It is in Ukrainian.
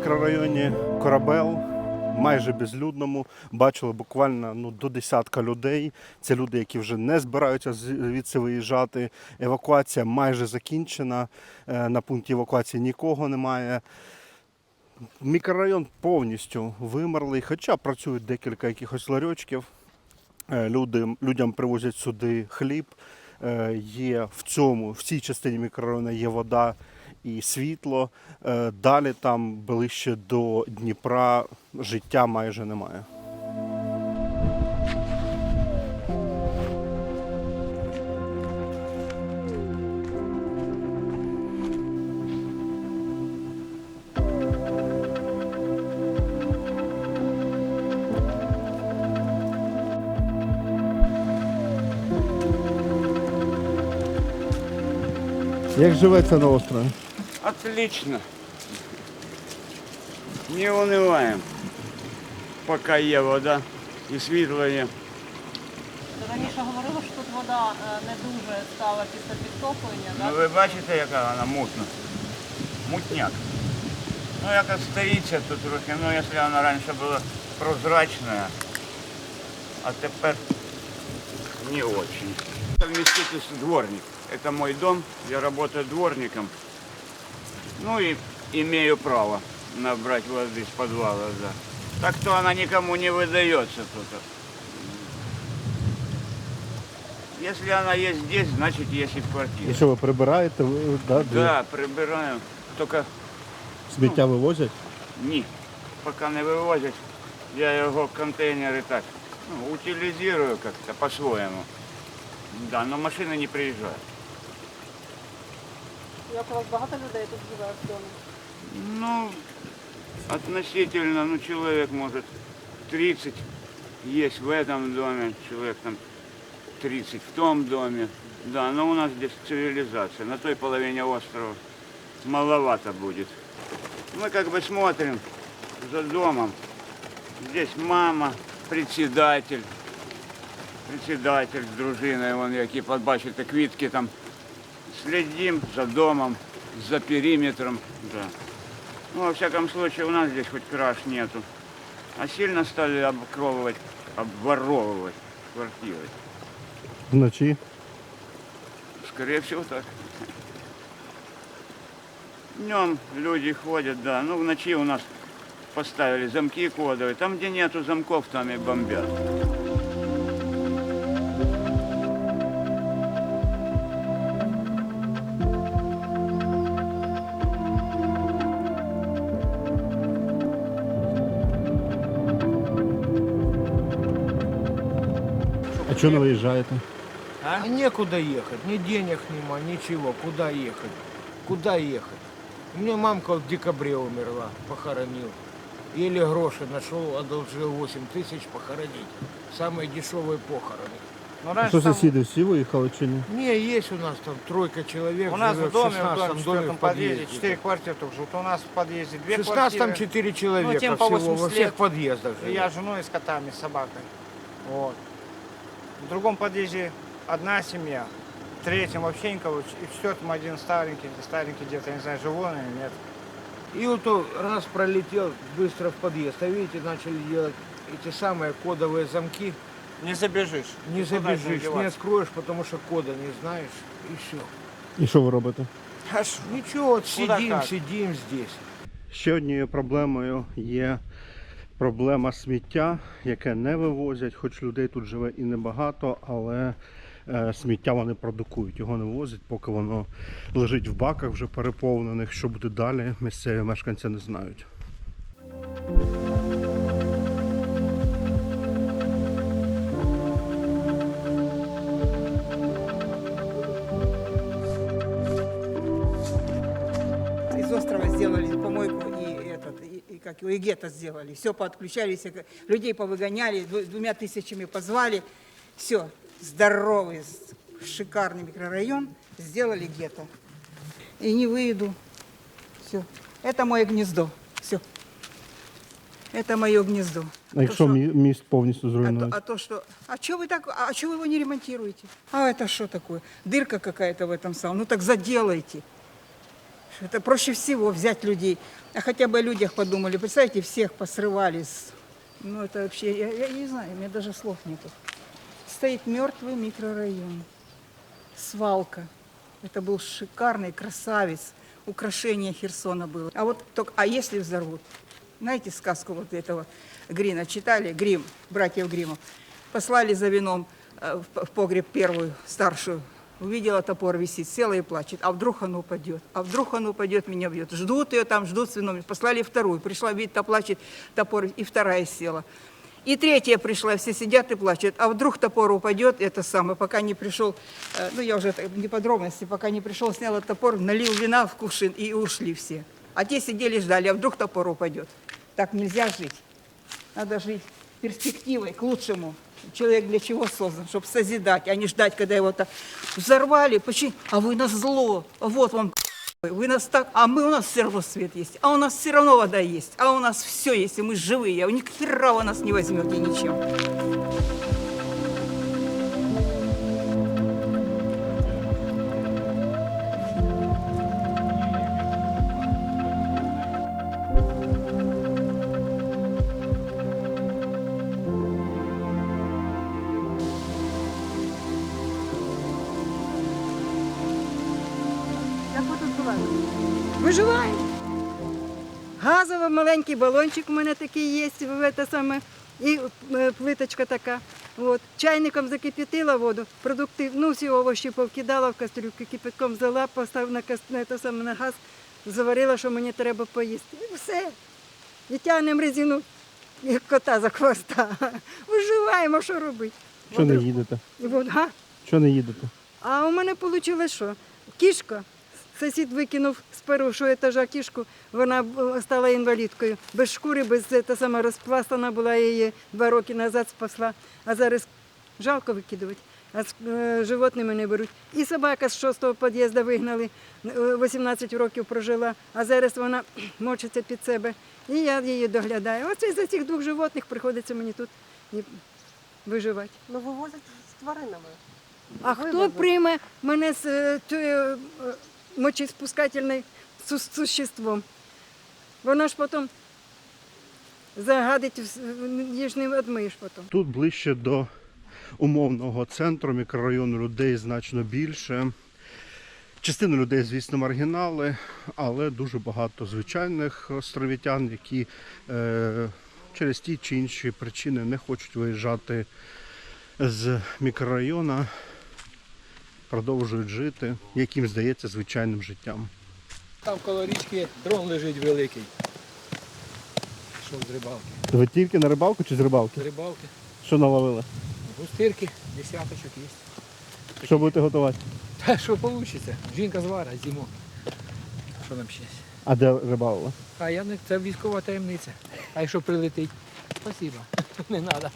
мікрорайоні Корабел, майже безлюдному, бачили буквально ну, до десятка людей. Це люди, які вже не збираються звідси виїжджати. Евакуація майже закінчена. Е, На пункті евакуації нікого немає. Мікрорайон повністю вимерлий, хоча працюють декілька якихось ларьочків. Е, Люди, людям привозять сюди хліб. Е, Є в цьому, в цій частині мікрорайону є вода і світло. Е, Далі там ближче до Дніпра життя майже немає. Як живеться на острові? Отлично. Не унываем. Пока є вода і світло є. Раніше говорили, що тут вода е, не дуже стала після підтоплення. Ну Да? ви бачите, яка вона мутна? Мутняк. Ну якось стоїться тут трохи, ну якщо вона раніше була прозрачна, а тепер не очень. Совместительство дворник. Это мой дом, я работаю дворником. Ну и имею право набрать воды с подвала, да. Так то она никому не выдается тут. Если она есть здесь, значит есть и в квартире. І що ви прибираєте? Ви, да, де Да, прибираю. Только Сміття вивозять? ні. Поки не вивозять, я його в контейнери так ну, утилізую как-то по-своєму. Да, но машини не приїжджають. Як у вас багато людей тут живе в домі? Ну, относительно, ну, человек может 30 есть в этом доме, человек там 30 в том доме. Да, но у нас здесь цивилизация. На той половине острова маловато будет. Мы как бы смотрим за домом. Здесь мама, председатель, председатель з дружиною, вон які побачите квітки там. Следим за домом, за периметром. Да. Ну, во всяком случае, у нас здесь хоть краж нету. А сильно стали обкровывать, обворовывать квартиры. Вночі. Скорее всего, так. Днем люди ходят, да. Ну, в ночи у нас поставили замки кодовые. Там, где нету замков, там и бомбят. А чого не виїжджаєте? А? Некуда ехать, ни денег нема, ничего. Куда ехать? Куда ехать? У меня мамка в декабре умерла, похоронил. Еле гроши нашел, одолжил 8 тысяч похоронить. Самые дешевые похороны. Ну, А раньше що там сусіди всі виїхали чи ні? Не, есть у нас там тройка человек, у нас живет в доме, в 16 доме, в доме четвертом в подъезде, подъезде. 4 квартиры только живут. У нас в подъезде В 2 16 там квартиры. 4 человека тем по всего, 80 во всех лет. подъездах И Я живет. с женой и с котами, с собакой. Вот. В другом подъезде одна семья. В третьем вообще никого. И в четвертом один старенький, старенький где-то, я не знаю, живой он или нет. И вот он раз пролетел быстро в подъезд, а видите, начали делать эти самые кодовые замки. Не забежишь. Не Никуда забежишь, не деваться. откроешь, потому что кода не знаешь, и все. І що ви робите? А шо? Ничего, вот Куда сидим, как? сидим здесь. Ще однією проблемою є проблема сміття, яке не вивозять, хоч людей тут живе і небагато, але е, сміття вони продукують, його не возять, поки воно лежить в баках вже переповнених. Що буде далі, місцеві мешканці не знають. из острова сделали помойку как его и гетто сделали. Все подключали, все, людей повыгоняли, дву- двумя тысячами позвали. Все, здоровый, с- шикарный микрорайон, сделали гетто. И не выйду. Все. Это мое гнездо. Все. Это мое гнездо. А То, якщо что- мі- міст повністю а то, зруйнують? а то, что... А что вы так... А что вы его не ремонтируете? А это что такое? Дырка какая-то в этом самом. Ну так заделайте. Это проще всего взять людей. А хотя бы о людях подумали. Представьте, всех посрывали. Ну, это вообще, я, я не знаю, у меня даже слов нету. Стоит мертвый микрорайон. Свалка. Это был шикарный красавец. Украшение Херсона было. А вот только, а если взорвут? Знаете сказку вот этого Грина читали? Грим, братьев Гримов. Послали за вином э, в погреб первую, старшую. Увидела топор висит, села и плачет. А вдруг он упадет? А вдруг он упадет, меня бьет. Ждут ее там, ждут с вином. Послали вторую. Пришла, видит, та плачет, топор, и вторая села. И третья пришла, все сидят и плачут. А вдруг топор упадет, это самое, пока не пришел, э, ну я уже не подробности, пока не пришел, снял топор, налил вина в кувшин и ушли все. А те сидели ждали, а вдруг топор упадет. Так нельзя жить. Надо жить перспективой к лучшему. Человек для чего создан? Чтобы созидать, а не ждать, когда его так взорвали. Почему? А вы нас зло. Вот вам вы нас так, а мы у нас все равно свет есть, а у нас все равно вода есть, а у нас все есть, и мы живые, а у них хера вы нас не возьмете ничем. Ви? Виживаємо. Газовий маленький балончик у мене такий є, те саме, і е, плиточка така. От. Чайником закип'ятила воду, продукти, ну всі овочі повкидала в кастрюльку, кипятком взяла, поставила на, кас- на, те саме, на газ, заварила, що мені треба поїсти. І все. І тягнемо резину, як кота за хвоста. Виживаємо, що робити. Що не їдете? і? Що не їдете? А у мене вийшло що? Кішка. Сусід викинув з першого етажа кішку, вона стала інвалідкою. Без шкури, без те саме розпластана була її два роки назад спасла. А зараз жалко викидувати. А з е, животними не беруть. І собака з шостого під'їзду вигнали, е, 18 років прожила, а зараз вона мочиться під себе. І я її доглядаю. Оце за цих двох животних приходиться мені тут виживати. Ну вивозять з тваринами. А хто прийме мене з е, тою, е, мочеспускательним су- существом? Вона ж потім загадить, ж не потім. Тут ближче до умовного центру мікрорайону людей значно більше. Частина людей, звісно, маргінали, але дуже багато звичайних островітян, які е, через ті чи інші причини не хочуть виїжджати з мікрорайону, продовжують жити, яким здається звичайним життям. Там коло річки дрон лежить великий. Що з рибалки? Ви тільки на рибалку чи з рибалки? З рибалки. Що наловили? Густирки, десяточок є. Що будете готувати? Та що вийде? Жінка звара зиму. Що нам ще? А де рибалили? А я не це військова таємниця. А якщо прилетить, спасибо. Не треба.